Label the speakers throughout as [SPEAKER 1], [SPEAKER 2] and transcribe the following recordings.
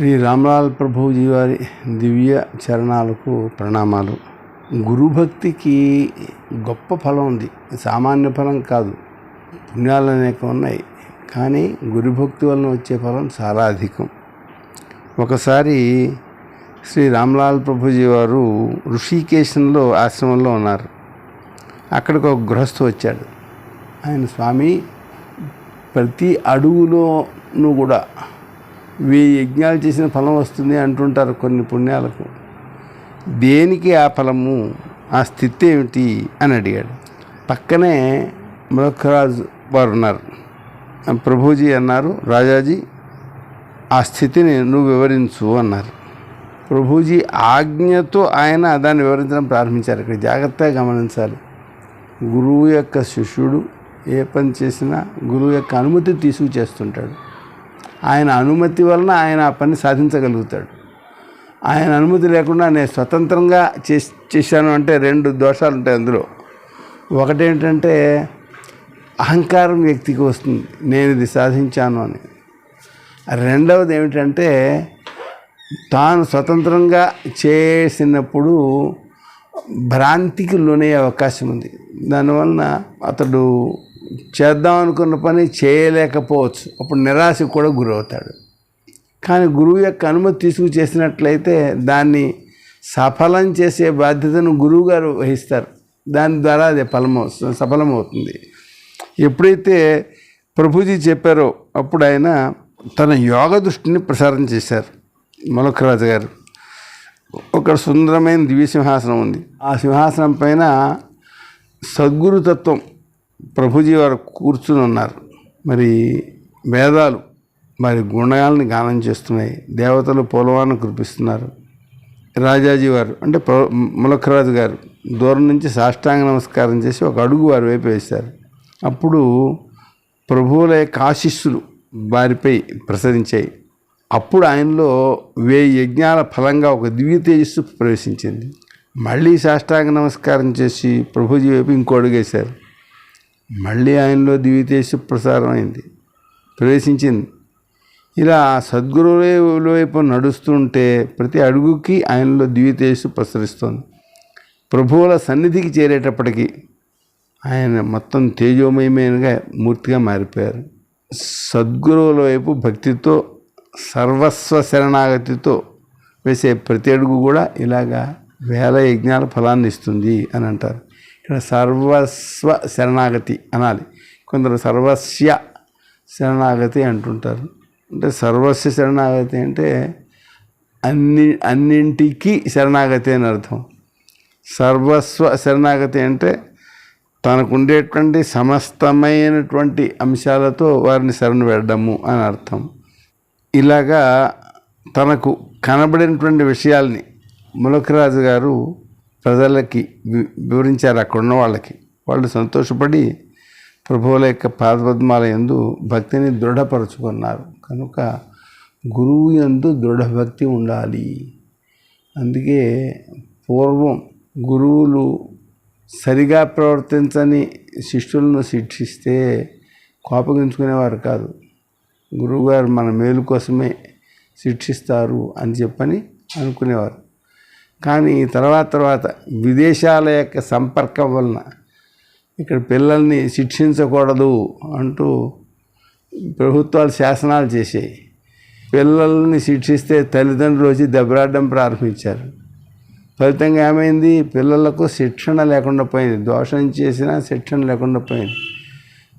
[SPEAKER 1] శ్రీ రామ్లాల్ ప్రభుజీ వారి దివ్య చరణాలకు ప్రణామాలు. గురుభక్తికి గొప్ప ఫలం ఉంది. సామాన్య ఫలం కాదు. పుణ్యాలు అనేక ఉన్నాయి. కానీ గురుభక్తి వలన వచ్చే ఫలం చాలా అధికం ఒకసారి శ్రీ రామ్లాల్ ప్రభుజీ వారు ఋషికేశంలో ఆశ్రమంలో ఉన్నారు. అక్కడికి ఒక గృహస్థు వచ్చాడు. ఆయన స్వామి ప్రతి అడుగులోనూ కూడా వెయ్యి యజ్ఞాలు చేసిన ఫలం వస్తుంది అంటుంటారు కొన్ని పుణ్యాలకు. దేనికి ఆ ఫలము? ఆ స్థితి ఏమిటి? అని అడిగాడు. పక్కనే మృఖరాజు వారు ఉన్నారు. ప్రభుజీ అన్నారు రాజాజీ ఆ స్థితిని నువ్వు వివరించు అన్నారు. ప్రభుజీ ఆజ్ఞతో ఆయన దాన్ని వివరించడం ప్రారంభించారు. ఇక్కడ జాగ్రత్తగా గమనించాలి. గురువు యొక్క శిష్యుడు ఏ పని చేసినా గురువు యొక్క అనుమతి తీసుకు చేస్తుంటాడు ఆయన అనుమతి వలన ఆయన ఆ పని సాధించగలుగుతాడు. ఆయన అనుమతి లేకుండా నేను స్వతంత్రంగా చేశాను అంటే రెండు దోషాలు ఉంటాయి అందులో. ఒకటేంటంటే అహంకారం వ్యక్తికి వస్తుంది. నేను ఇది సాధించాను అని. రెండవది ఏమిటంటే తాను స్వతంత్రంగా చేసినప్పుడు భ్రాంతికి లోనయ్యే అవకాశం ఉంది. దానివలన అతడు చేద్దాం అనుకున్న పని చేయలేకపోవచ్చు. అప్పుడు నిరాశకు కూడా గురవుతాడు. కానీ గురువు యొక్క అనుమతి తీసుకు చేసినట్లయితే దాన్ని సఫలం చేసే బాధ్యతను గురువు గారు వహిస్తారు. దాని ద్వారా అది ఫలమవు సఫలమవుతుంది ఎప్పుడైతే ప్రభుజీ చెప్పారో అప్పుడు ఆయన తన యోగ దృష్టిని ప్రసారం చేశారు మొలకరాజు గారు. ఒక సుందరమైన దివ్య సింహాసనం ఉంది. ఆ సింహాసనం పైన సద్గురుతత్వం ప్రభుజీ వారు కూర్చుని ఉన్నారు. మరి వేదాలు మరి గుణాలని గానం చేస్తున్నాయి. దేవతలు పోలవాన్ని కురిపిస్తున్నారు. రాజాజీ వారు అంటే ములఖరాజు గారు దూరం నుంచి సాష్టాంగ నమస్కారం చేసి ఒక అడుగు వారి వైపు వేశారు. అప్పుడు ప్రభువుల యొక్క ఆశీస్సులు వారిపై ప్రసరించాయి. అప్పుడు ఆయనలో వేయి యజ్ఞాల ఫలంగా ఒక దివ్య తేజస్సు ప్రవేశించింది. మళ్ళీ సాష్టాంగ నమస్కారం చేసి ప్రభుజీ వైపు ఇంకో అడుగేశారు మళ్ళీ ఆయనలో దివ్య ప్రసారం అయింది ప్రవేశించింది. ఇలా సద్గురువుల వైపు నడుస్తుంటే ప్రతి అడుగుకి ఆయనలో దివ్య ప్రసరిస్తుంది ప్రసరిస్తోంది. ప్రభువుల సన్నిధికి చేరేటప్పటికీ ఆయన మొత్తం తేజోమయమైనగా మూర్తిగా మారిపోయారు. సద్గురువుల వైపు భక్తితో సర్వస్వ శరణాగతితో వేసే ప్రతి అడుగు కూడా ఇలాగా వేల యజ్ఞాల ఫలాన్ని ఇస్తుంది అని అంటారు. ఇక్కడ సర్వస్వ శరణాగతి అనాలి. కొందరు సర్వస్య శరణాగతి అంటుంటారు. అంటే సర్వస్వ శరణాగతి అంటే అన్ని అన్నింటికి శరణాగతి అని అర్థం. సర్వస్వ శరణాగతి అంటే తనకు ఉండేటువంటి సమస్తమైనటువంటి అంశాలతో వారిని శరణు వేయడము అని అర్థం. ఇలాగా తనకు కనబడినటువంటి విషయాల్ని ములకరాజు గారు ప్రజలకి వివరించారు అక్కడ ఉన్న వాళ్ళకి. వాళ్ళు సంతోషపడి ప్రభువుల యొక్క పాదపద్మాల ఎందు భక్తిని దృఢపరుచుకున్నారు. కనుక గురువు ఎందు దృఢభక్తి ఉండాలి. అందుకే పూర్వం గురువులు సరిగా ప్రవర్తించని శిష్యులను శిక్షిస్తే కోపగించుకునేవారు కాదు. గురువుగారు మన మేలు కోసమే శిక్షిస్తారు అని చెప్పని అనుకునేవారు. కానీ తర్వాత తర్వాత విదేశాల యొక్క సంపర్కం వలన ఇక్కడ పిల్లల్ని శిక్షించకూడదు అంటూ ప్రభుత్వాలు శాసనాలు చేసాయి పిల్లల్ని శిక్షిస్తే తల్లిదండ్రులు వచ్చి దెబ్బలాడడం ప్రారంభించారు. ఫలితంగా ఏమైంది? పిల్లలకు శిక్షణ లేకుండా పోయింది. దోషం చేసినా శిక్షణ లేకుండా పోయింది.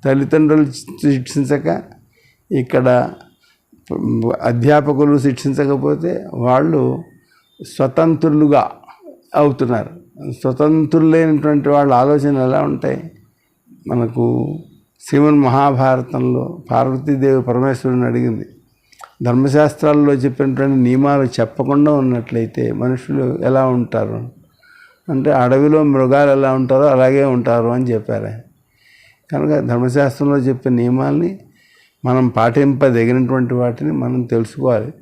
[SPEAKER 1] తల్లిదండ్రులు శిక్షించక ఇక్కడ అధ్యాపకులు శిక్షించకపోతే వాళ్ళు స్వతంత్రులుగా అవుతున్నారు. స్వతంత్రులైనటువంటి వాళ్ళ ఆలోచనలు ఎలా ఉంటాయి? మనకు శ్రీమన్ మహాభారతంలో పార్వతీదేవి పరమేశ్వరుని అడిగింది. ధర్మశాస్త్రాల్లో చెప్పినటువంటి నియమాలు చెప్పకుండా ఉన్నట్లయితే మనుషులు ఎలా ఉంటారు? అంటే అడవిలో మృగాలు ఎలా ఉంటారో అలాగే ఉంటారు అని చెప్పారు. కనుక ధర్మశాస్త్రంలో చెప్పే నియమాల్ని మనం పాటింపదగినటువంటి వాటిని మనం తెలుసుకోవాలి.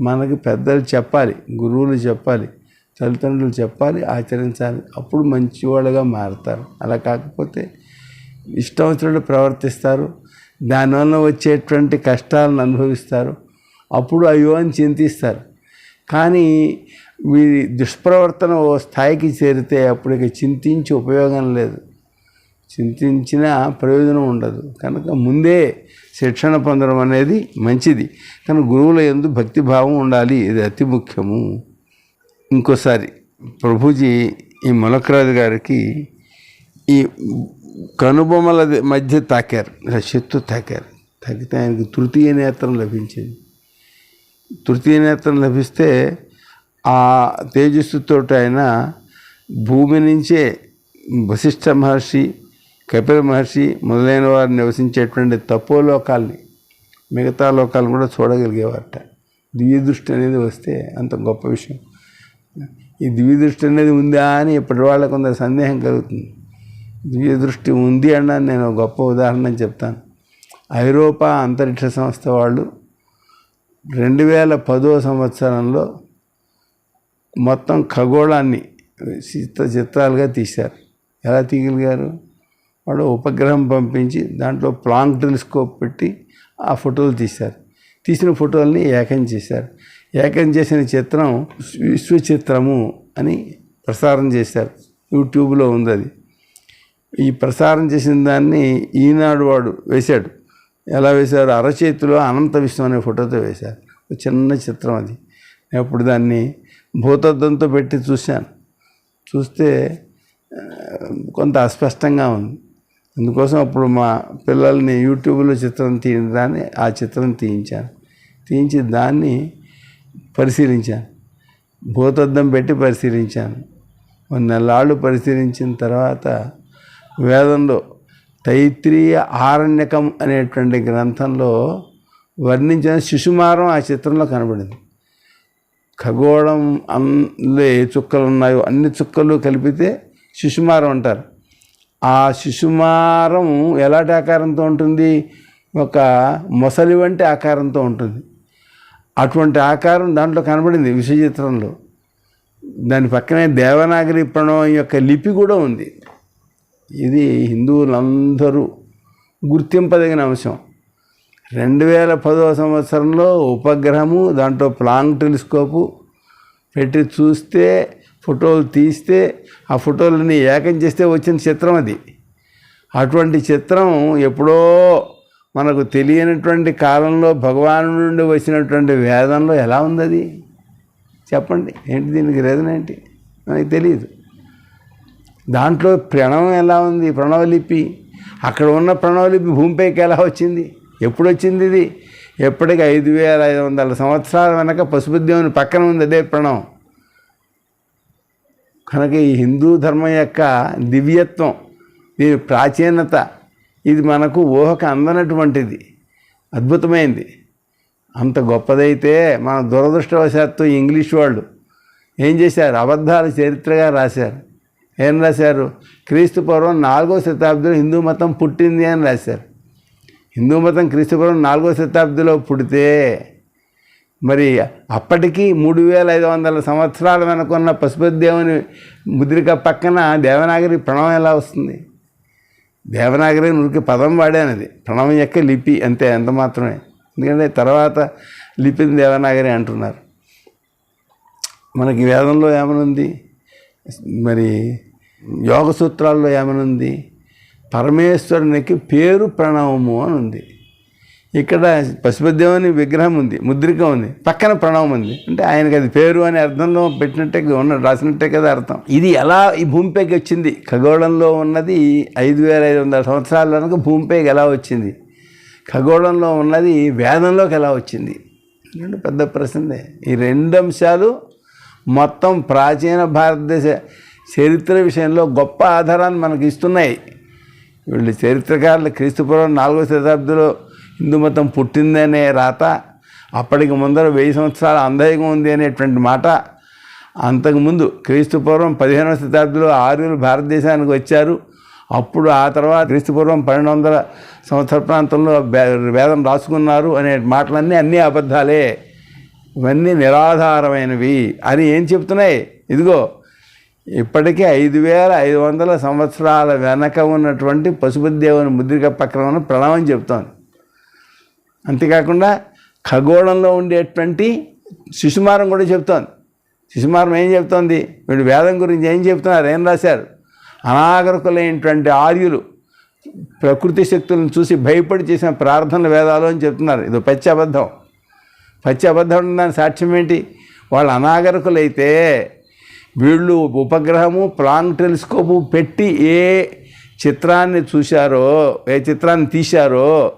[SPEAKER 1] మనకి పెద్దలు చెప్పాలి గురువులు చెప్పాలి తల్లిదండ్రులు చెప్పాలి ఆచరించాలి. అప్పుడు మంచివాళ్ళుగా మారుతారు. అలా కాకపోతే ఇష్టం వచ్చినట్టు ప్రవర్తిస్తారు. దానివల్ల వచ్చేటువంటి కష్టాలను అనుభవిస్తారు. అప్పుడు అయ్యో అని చింతిస్తారు. కానీ వీరి దుష్ప్రవర్తన ఓ స్థాయికి చేరితే అప్పుడు ఇక చింతించి ఉపయోగం లేదు. చింతించిన ప్రయోజనం ఉండదు. కనుక ముందే శిక్షణ పొందడం అనేది మంచిది. కానీ గురువుల ఎందు భక్తి భావం ఉండాలి. ఇది అతి ముఖ్యము. ఇంకోసారి ప్రభుజీ ఈ మొలకరాజు గారికి ఈ కనుబొమ్మల మధ్య తాకారు. ఇలా తాకారు. తాకితే ఆయనకు తృతీయ నేత్రం లభించింది. తృతీయ నేత్రం లభిస్తే ఆ తేజస్సుతో ఆయన భూమి నుంచే వశిష్ఠ మహర్షి కపిల మహర్షి మొదలైన వారు నివసించేటువంటి తపో లోకాల్ని మిగతా లోకాలను కూడా చూడగలిగేవారట. దివ్యదృష్టి అనేది వస్తే అంత గొప్ప విషయం. ఈ దివ్యదృష్టి అనేది ఉందా అని ఇప్పటి వాళ్ళకు కొంత సందేహం కలుగుతుంది. దివ్యదృష్టి ఉంది అన్న నేను ఒక గొప్ప ఉదాహరణ చెప్తాను. ఐరోపా అంతరిక్ష సంస్థ వాళ్ళు రెండు వేల పదో సంవత్సరంలో మొత్తం ఖగోళాన్ని చిత్ర చిత్రాలుగా తీశారు. ఎలా తీయగలిగారు? వాడు ఉపగ్రహం పంపించి దాంట్లో ప్లాంక్ టెలిస్కోప్ పెట్టి ఆ ఫోటోలు తీశారు. తీసిన ఫోటోల్ని ఏకం చేశారు. ఏకం చేసిన చిత్రం విశ్వ చిత్రము అని ప్రసారం చేశారు. యూట్యూబ్లో ఉంది అది. ఈ ప్రసారం చేసిన దాన్ని ఈనాడు వాడు వేశాడు. ఎలా వేశారు? అరచేతిలో అనంత విశ్వం అనే ఫోటోతో వేశారు. ఒక చిన్న చిత్రం అది. నేను అప్పుడు దాన్ని భూతద్దంతో పెట్టి చూశాను. చూస్తే కొంత అస్పష్టంగా ఉంది. అందుకోసం అప్పుడు మా పిల్లల్ని యూట్యూబ్లో చిత్రం తీయడాన్ని ఆ చిత్రం తీయించాను. తీయించి దాన్ని పరిశీలించాను. భూతద్దం పెట్టి పరిశీలించాను. కొన్ని నెలాళ్ళు పరిశీలించిన తర్వాత వేదంలో తైత్రీయ ఆరణ్యకం అనేటువంటి గ్రంథంలో వర్ణించిన శిశుమారం ఆ చిత్రంలో కనబడింది. ఖగోళం అన్లే చుక్కలు ఉన్నాయో అన్ని చుక్కలు కలిపితే శిశుమారం అంటారు. ఆ శిశుమారం ఎలాంటి ఆకారంతో ఉంటుంది? ఒక మొసలి వంటి ఆకారంతో ఉంటుంది. అటువంటి ఆకారం దాంట్లో కనబడింది విశ్వచిత్రంలో దాని పక్కనే దేవనాగరి ప్రణవం యొక్క లిపి కూడా ఉంది. ఇది హిందువులందరూ గుర్తింపదగిన అంశం. రెండు వేల పదవ సంవత్సరంలో ఉపగ్రహము దాంట్లో ప్లాంగ్ టెలిస్కోపు పెట్టి చూస్తే ఫోటోలు తీస్తే ఆ ఫోటోలని ఏకం చేస్తే వచ్చిన చిత్రం అది. అటువంటి చిత్రం ఎప్పుడో మనకు తెలియనటువంటి కాలంలో భగవాను నుండి వచ్చినటువంటి వేదంలో ఎలా ఉంది అది చెప్పండి. ఏంటి దీనికి రీజన్ ఏంటి? మనకి తెలియదు దాంట్లో ప్రణవం ఎలా ఉంది? ప్రణవలిపి. అక్కడ ఉన్న ప్రణవలిపి భూమిపైకి ఎలా వచ్చింది? ఎప్పుడు వచ్చింది ఇది? ఎప్పటికి ఐదు వేల ఐదు వందల సంవత్సరాల వెనక పశుబుద్ధేవుని పక్కన ఉంది అదే ప్రణవం. కనుక ఈ హిందూ ధర్మం యొక్క దివ్యత్వం దీని ప్రాచీనత ఇది మనకు ఊహకు అందనటువంటిది అద్భుతమైంది. అంత గొప్పదైతే మన దురదృష్టవశాత్తు ఇంగ్లీష్ వాళ్ళు ఏం చేశారు? అబద్ధాల చరిత్రగా రాశారు. ఏం రాశారు? క్రీస్తు పూర్వం నాలుగో శతాబ్దిలో హిందూ మతం పుట్టింది అని రాశారు. హిందూ మతం క్రీస్తు పూర్వం నాలుగో శతాబ్దిలో పుడితే మరి అప్పటికీ మూడు వేల ఐదు వందల సంవత్సరాల వెనుకున్న పశుపతిదేవుని ముద్రిక పక్కన దేవనాగరి ప్రణవం ఎలా వస్తుంది? దేవనాగరి నురికి పదం వాడాను అది ప్రణవం యొక్క లిపి అంతే ఎంత మాత్రమే. ఎందుకంటే తర్వాత లిపిని దేవనాగరి అంటున్నారు. మనకి వేదంలో ఏమనుంది? మరి యోగ సూత్రాల్లో ఏమనుంది? పరమేశ్వరునికి పేరు ప్రణవము అని ఉంది ఇక్కడ పశుపతిదేవుని విగ్రహం ఉంది ముద్రిక ఉంది పక్కన ప్రణవం ఉంది. అంటే ఆయనకి అది పేరు అనే అర్థంలో పెట్టినట్టే ఉన్న రాసినట్టే కదా అర్థం. ఇది ఎలా ఈ భూమిపైకి వచ్చింది? ఖగోళంలో ఉన్నది ఐదు వేల ఐదు వందల సంవత్సరాల వెనక భూమిపైకి ఎలా వచ్చింది? ఖగోళంలో ఉన్నది వేదంలోకి ఎలా వచ్చింది? రెండు పెద్ద ప్రశ్నే ఈ రెండు అంశాలు మొత్తం ప్రాచీన భారతదేశ చరిత్ర విషయంలో గొప్ప ఆధారాన్ని మనకు ఇస్తున్నాయి. వీళ్ళు చరిత్రకారులు క్రీస్తుపూర్వం నాలుగో శతాబ్దిలో హిందూ మతం పుట్టిందనే రాత అప్పటికి ముందర వెయ్యి సంవత్సరాల అందైకం ఉంది అనేటువంటి మాట అంతకుముందు క్రీస్తుపూర్వం పదిహేనవ శతాబ్దిలో ఆర్యులు భారతదేశానికి వచ్చారు. అప్పుడు ఆ తర్వాత క్రీస్తుపూర్వం పన్నెండు వందల సంవత్సర ప్రాంతంలో వేదం రాసుకున్నారు అనే మాటలన్నీ అన్నీ అబద్ధాలే. ఇవన్నీ నిరాధారమైనవి అని ఏం చెప్తున్నాయి? ఇదిగో ఇప్పటికే ఐదు వేల ఐదు వందల సంవత్సరాల వెనక ఉన్నటువంటి పశుపతి దేవుని ముద్రిక పక్కన ఉన్న చెప్తాను చెప్తోంది. అంతేకాకుండా ఖగోళంలో ఉండేటువంటి శిశుమారం కూడా చెప్తోంది. శిశుమారం ఏం చెప్తోంది? వీళ్ళు వేదం గురించి ఏం చెప్తున్నారు? ఏం రాశారు? అనాగరికులైనటువంటి ఆర్యులు ప్రకృతి శక్తులను చూసి భయపడి చేసిన ప్రార్థనలు వేదాలు అని చెప్తున్నారు. ఇది పచ్చి అబద్ధం. పచ్చి అబద్ధం దాని సాక్ష్యం ఏంటి? వాళ్ళు అనాగరికులైతే వీళ్ళు ఉపగ్రహము ప్లాంగ్ టెలిస్కోపు పెట్టి ఏ చిత్రాన్ని చూశారో ఏ చిత్రాన్ని తీశారో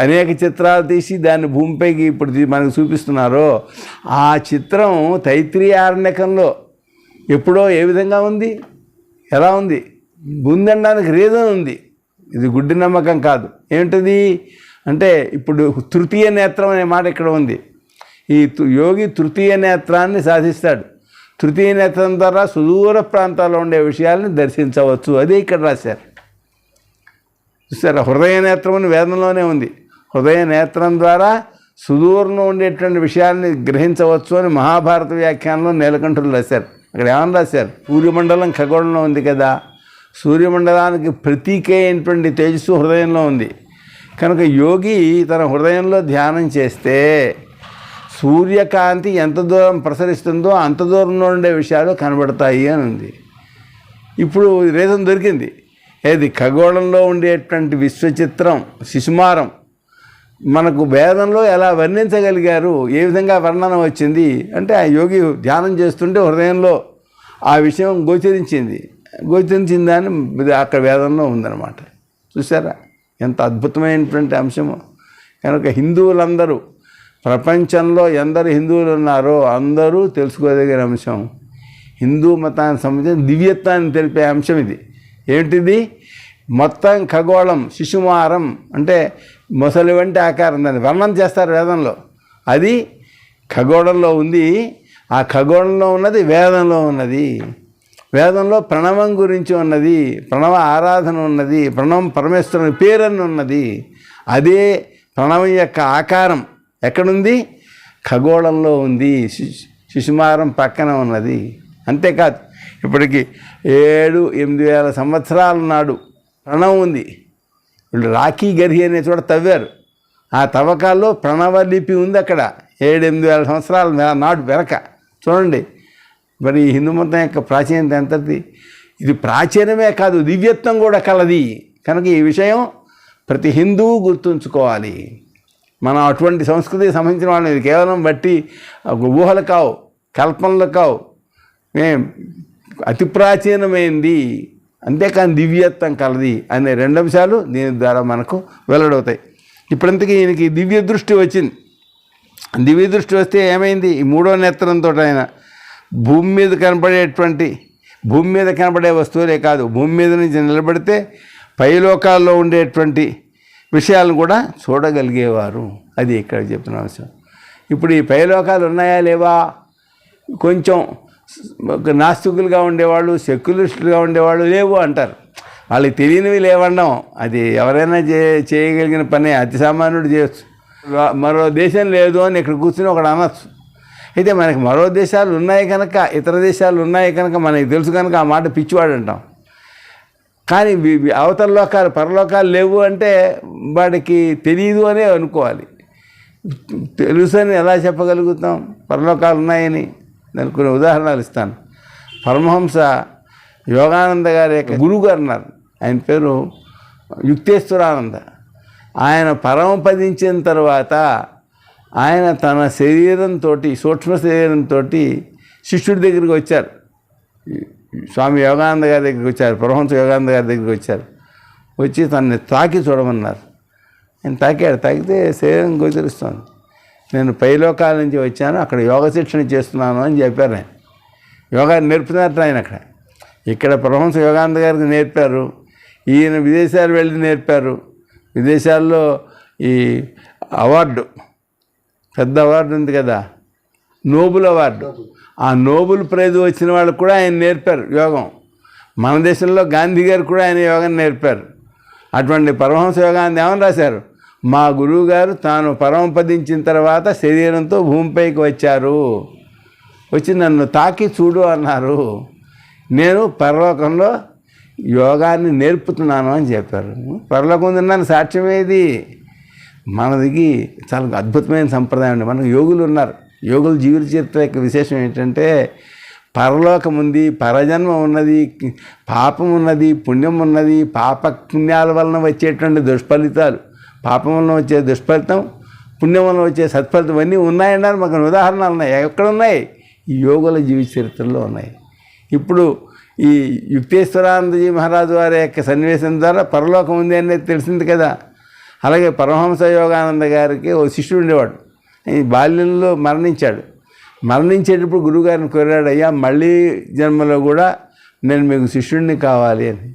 [SPEAKER 1] అనేక చిత్రాలు తీసి దాన్ని భూమిపైకి ఇప్పుడు మనకు చూపిస్తున్నారో ఆ చిత్రం తైత్రీయారణ్యకంలో ఎప్పుడో ఏ విధంగా ఉంది? ఎలా ఉంది? ఉందనడానికి రీజన్ ఉంది. ఇది గుడ్డి నమ్మకం కాదు. ఏమిటది? అంటే ఇప్పుడు తృతీయ నేత్రం అనే మాట ఇక్కడ ఉంది. ఈ యోగి తృతీయ నేత్రాన్ని సాధిస్తాడు. తృతీయ నేత్రం ద్వారా సుదూర ప్రాంతాల్లో ఉండే విషయాల్ని దర్శించవచ్చు. అదే ఇక్కడ రాశారు. చూసారా? హృదయ నేత్రం అని వేదంలోనే ఉంది. హృదయ నేత్రం ద్వారా సుదూరంలో ఉండేటువంటి విషయాల్ని గ్రహించవచ్చు అని మహాభారత వ్యాఖ్యానంలో నీలకంఠులు రాశారు. అక్కడ ఏమని రాశారు? సూర్యమండలం ఖగోళంలో ఉంది కదా. సూర్యమండలానికి ప్రతీక అయినటువంటి తేజస్సు హృదయంలో ఉంది. కనుక యోగి తన హృదయంలో ధ్యానం చేస్తే సూర్యకాంతి ఎంత దూరం ప్రసరిస్తుందో అంత దూరంలో ఉండే విషయాలు కనబడతాయి అని ఉంది. ఇప్పుడు రీజన్ దొరికింది. ఏది ఖగోళంలో ఉండేటువంటి విశ్వచిత్రం శిశుమారం మనకు వేదంలో ఎలా వర్ణించగలిగారు ఏ విధంగా వర్ణన వచ్చింది అంటే ఆ యోగి ధ్యానం చేస్తుంటే హృదయంలో ఆ విషయం గోచరించింది. గోచరించింది అని ఇది అక్కడ వేదంలో ఉందన్నమాట. చూసారా ఎంత అద్భుతమైనటువంటి అంశము. కనుక హిందువులందరూ ప్రపంచంలో ఎందరు హిందువులు ఉన్నారో అందరూ తెలుసుకోదగిన అంశం. హిందూ మతానికి సంబంధించిన దివ్యత్వాన్ని తెలిపే అంశం ఇది. ఏంటిది? మొత్తం ఖగోళం శిశుమారం అంటే మొసలి వంటి ఆకారం దాన్ని వర్ణన చేస్తారు వేదంలో. అది ఖగోళంలో ఉంది. ఆ ఖగోళంలో ఉన్నది వేదంలో ఉన్నది. వేదంలో ప్రణవం గురించి ఉన్నది ప్రణవ ఆరాధన ఉన్నది ప్రణవం పరమేశ్వరుని పేరని ఉన్నది. అదే ప్రణవం యొక్క ఆకారం ఎక్కడుంది? ఖగోళంలో ఉంది. శిశు శిశుమారం పక్కన ఉన్నది. అంతేకాదు ఇప్పటికి ఏడు ఎనిమిది వేల సంవత్సరాల నాడు ప్రణవం ఉంది. వీళ్ళు రాఖీ గర్హి అనే చోట తవ్వారు. ఆ తవ్వకాల్లో ప్రణవ లిపి ఉంది అక్కడ. ఏడు ఎనిమిది వేల సంవత్సరాల నాడు వెనక. చూడండి. మరి ఈ హిందూ మతం యొక్క ప్రాచీనత ఎంతది ఇది ప్రాచీనమే కాదు దివ్యత్వం కూడా కలది. కనుక ఈ విషయం ప్రతి హిందువు గుర్తుంచుకోవాలి. మనం అటువంటి సంస్కృతికి సంబంధించిన వాళ్ళని కేవలం బట్టి ఊహలు కావు కల్పనలు కావు. మేం అతి ప్రాచీనమైంది. అంతేకాని దివ్యత్వం కలది అనే రెండు అంశాలు దీని ద్వారా మనకు వెల్లడవుతాయి. ఇప్పుడంతకీ ఈయనకి దివ్య దృష్టి వచ్చింది. దివ్య దృష్టి వస్తే ఏమైంది? ఈ మూడో నేత్రంతో ఆయన భూమి మీద కనపడేటువంటి భూమి మీద కనపడే వస్తువులే కాదు భూమి మీద నుంచి నిలబడితే పైలోకాల్లో ఉండేటువంటి విషయాలను కూడా చూడగలిగేవారు. అది ఇక్కడ చెప్పిన అంశం. ఇప్పుడు ఈ పైలోకాలు ఉన్నాయా లేవా? కొంచెం నాస్తికులుగా ఉండేవాళ్ళు సెక్యులరిస్టులుగా ఉండేవాళ్ళు లేవు అంటారు. వాళ్ళకి తెలియనివి లేవడం అది ఎవరైనా చే చేయగలిగిన పని అతి సామాన్యుడు చేయొచ్చు. మరో దేశం లేదు అని ఇక్కడ కూర్చుని ఒకడు అనొచ్చు. అయితే మనకి మరో దేశాలు ఉన్నాయి కనుక ఇతర దేశాలు ఉన్నాయి కనుక మనకి తెలుసు కనుక ఆ మాట పిచ్చివాడు అంటాం. కానీ అవతల లోకాలు పరలోకాలు లేవు అంటే వాడికి తెలియదు అనే అనుకోవాలి. తెలుసు అని ఎలా చెప్పగలుగుతాం? పరలోకాలు ఉన్నాయని. దానికి కొన్ని ఉదాహరణలు ఇస్తాను. పరమహంస యోగానంద గారి యొక్క గురువు గారు ఉన్నారు ఆయన పేరు యుక్తేశ్వరానంద. ఆయన పరమపదించిన తర్వాత ఆయన తన శరీరంతో సూక్ష్మ శరీరంతో శిష్యుడి దగ్గరికి వచ్చారు. స్వామి యోగానంద గారి దగ్గరికి వచ్చారు పరమహంస యోగానంద గారి దగ్గరికి వచ్చారు. వచ్చి తనని తాకి చూడమన్నారు. ఆయన తాకాడు. తాకితే శరీరం గోచరిస్తుంది. నేను పైలోకాల నుంచి వచ్చాను అక్కడ యోగ శిక్షణ చేస్తున్నాను అని చెప్పారు ఆయన. యోగా నేర్పుతున్నట్టు ఆయన అక్కడ. ఇక్కడ పరమహంస యోగానంద గారికి నేర్పారు. ఈయన విదేశాలు వెళ్ళి నేర్పారు. విదేశాల్లో ఈ అవార్డు పెద్ద అవార్డు ఉంది కదా నోబుల్ అవార్డు. ఆ నోబుల్ ప్రైజ్ వచ్చిన వాళ్ళకు కూడా ఆయన నేర్పారు యోగం. మన దేశంలో గాంధీ గారు కూడా ఆయన యోగం నేర్పారు. అటువంటి పరమహంస యోగాన్ని ఏమని రాశారు? మా గురువు గారు తాను పరమపదించిన తర్వాత శరీరంతో భూమిపైకి వచ్చారు. వచ్చి నన్ను తాకి చూడు అన్నారు. నేను పరలోకంలో యోగాన్ని నేర్పుతున్నాను అని చెప్పారు. పరలోకం తిన్నాను సాక్ష్యమేది మనదికి చాలా అద్భుతమైన సంప్రదాయం అండి. మనకు యోగులు ఉన్నారు. యోగుల జీవిత చరిత్ర యొక్క విశేషం ఏంటంటే పరలోకం ఉంది పరజన్మ ఉన్నది పాపం ఉన్నది పుణ్యం ఉన్నది పాప పుణ్యాల వలన వచ్చేటువంటి దుష్ఫలితాలు. పాపం వలన వచ్చే దుష్ఫలితం పుణ్యం వలన వచ్చే సత్ఫలితం అన్నీ ఉన్నాయన్నారు. మాకు ఉదాహరణలు ఉన్నాయి. ఎక్కడ ఉన్నాయి ఈ యోగుల జీవిత చరిత్రలో ఉన్నాయి. ఇప్పుడు ఈ యుక్తేశ్వరానందజీ మహారాజు వారి యొక్క సన్నివేశం ద్వారా పరలోకం ఉంది అనేది తెలిసింది కదా. అలాగే పరమహంస యోగానంద గారికి ఓ శిష్యుడు ఉండేవాడు. ఈ బాల్యంలో మరణించాడు. మరణించేటప్పుడు గురువుగారిని కోరాడు అయ్యా మళ్ళీ జన్మలో కూడా నేను మీకు శిష్యుడిని కావాలి అని.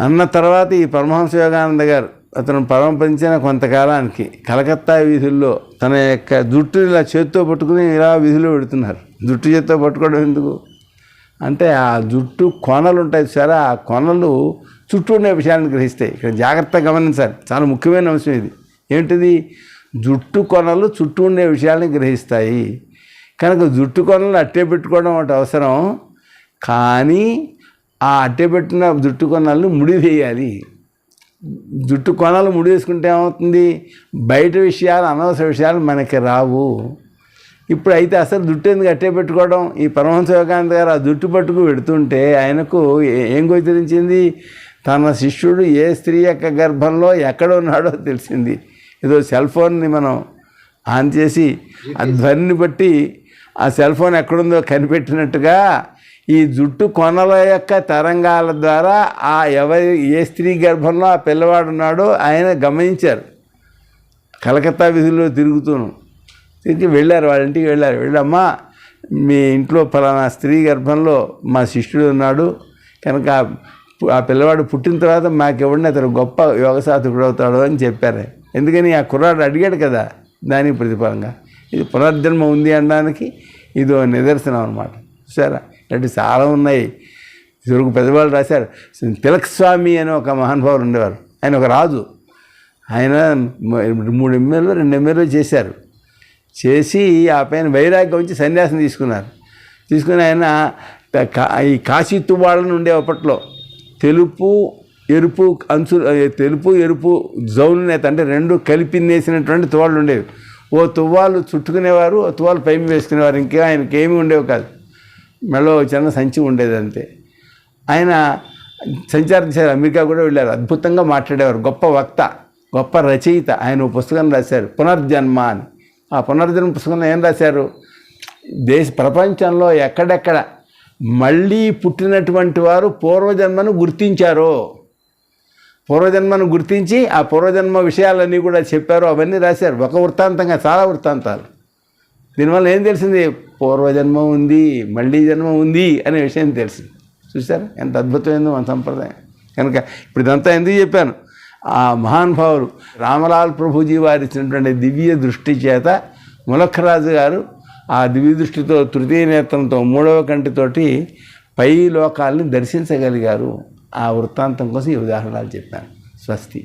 [SPEAKER 1] అన్న తర్వాత ఈ పరమహంస యోగానంద గారు అతను పరమపంచిన కొంతకాలానికి కలకత్తా వీధుల్లో తన యొక్క జుట్టు ఇలా చేత్తో పట్టుకుని ఇలా వీధిలో పెడుతున్నారు. జుట్టు చేత్తో పట్టుకోవడం ఎందుకు? అంటే ఆ జుట్టు కొనలు ఉంటాయి సరే ఆ కొనలు చుట్టూ ఉండే విషయాలను గ్రహిస్తాయి. ఇక్కడ జాగ్రత్తగా గమనించాలి చాలా ముఖ్యమైన అంశం ఇది. ఏంటిది? జుట్టు కొనలు చుట్టూ ఉండే విషయాలను గ్రహిస్తాయి. కనుక జుట్టు కొనలు అట్టే పెట్టుకోవడం ఒకటి అవసరం. కానీ ఆ అట్టే పెట్టిన జుట్టు కొనల్ని ముడివేయాలి. జుట్టు కొనలు ముడివేసుకుంటే ఏమవుతుంది? బయట విషయాలు అనవసర విషయాలు మనకి రావు. ఇప్పుడు అయితే అసలు జుట్టు ఎందుకు అట్టే పెట్టుకోవడం? ఈ పరమహంస యోగానంద గారు ఆ జుట్టు పట్టుకు పెడుతుంటే ఆయనకు ఏం గోచరించింది? తన శిష్యుడు ఏ స్త్రీ యొక్క గర్భంలో ఎక్కడ ఉన్నాడో తెలిసింది. ఏదో సెల్ ఫోన్ని మనం ఆన్ చేసి ఆ ధ్వనిని బట్టి ఆ సెల్ ఫోన్ ఎక్కడుందో కనిపెట్టినట్టుగా ఈ జుట్టు కొనల యొక్క తరంగాల ద్వారా ఆ ఎవరి ఏ స్త్రీ గర్భంలో ఆ పిల్లవాడు ఉన్నాడో ఆయన గమనించారు. కలకత్తా వీధుల్లో తిరుగుతూను. తిరిగి వెళ్ళారు వాళ్ళ ఇంటికి వెళ్ళారు. వెళ్ళమ్మా మీ ఇంట్లో ఫలానా స్త్రీ గర్భంలో మా శిష్యుడు ఉన్నాడు. కనుక ఆ పిల్లవాడు పుట్టిన తర్వాత మాకెవడిని అతను గొప్ప యోగ సాధకుడు అవుతాడు అని చెప్పారు. ఎందుకని ఆ కుర్రాడు అడిగాడు కదా దానికి ప్రతిఫలంగా. ఇది పునర్జన్మ ఉంది అనడానికి ఇదో నిదర్శనం అనమాట సరే ఇలాంటి చాలా ఉన్నాయి. ఇదివరకు పెద్దవాళ్ళు రాశారు తిలక్ స్వామి అని ఒక మహానుభావులు ఉండేవారు. ఆయన ఒక రాజు. ఆయన మూడు ఎమ్మెల్యేలు రెండు ఎమ్మెల్యేలు చేశారు. చేసి ఆ పైన వైరాగ్యం వచ్చి సన్యాసం తీసుకున్నారు. తీసుకుని ఆయన ఈ కాశీ తువాళ్ళని ఉండే అప్పట్లో తెలుపు ఎరుపు అంచు తెలుపు ఎరుపు జౌన్ నేత అంటే రెండు కలిపి నేసినటువంటి తువాళ్ళు ఉండేవి. ఓ తువ్వాలు చుట్టుకునేవారు ఓ తువ్వాలు పైమి వేసుకునేవారు. ఇంకా ఆయనకి ఏమీ ఉండేవి కాదు. మెడలో చిన్న సంచి ఉండేది అంతే ఆయన సంచారం చేశారు. అమెరికా కూడా వెళ్ళారు. అద్భుతంగా మాట్లాడేవారు. గొప్ప వక్త గొప్ప రచయిత ఆయన పుస్తకం రాశారు. పునర్జన్మ అని. ఆ పునర్జన్మ పుస్తకంలో ఏం రాశారు? దేశ ప్రపంచంలో ఎక్కడెక్కడ మళ్ళీ పుట్టినటువంటి వారు పూర్వజన్మను గుర్తించారు పూర్వజన్మను గుర్తించి ఆ పూర్వజన్మ విషయాలన్నీ కూడా చెప్పారు అవన్నీ రాశారు. ఒక వృత్తాంతంగా చాలా వృత్తాంతాలు. దీనివల్ల ఏం తెలిసింది? పూర్వజన్మ ఉంది మళ్ళీ జన్మ ఉంది అనే విషయం తెలిసింది చూసారా ఎంత అద్భుతమైందో మన సంప్రదాయం. కనుక ఇప్పుడు ఇదంతా ఎందుకు చెప్పాను? ఆ మహానుభావులు రామలాల్ ప్రభుజీ వారు ఇచ్చినటువంటి దివ్య దృష్టి చేత ములఖరాజు గారు ఆ దివ్య దృష్టితో తృతీయ నేత్రంతో మూడవ కంటితోటి పై లోకాలని దర్శించగలిగారు. ఆ వృత్తాంతం కోసం ఈ ఉదాహరణలు చెప్పాను. స్వస్తి.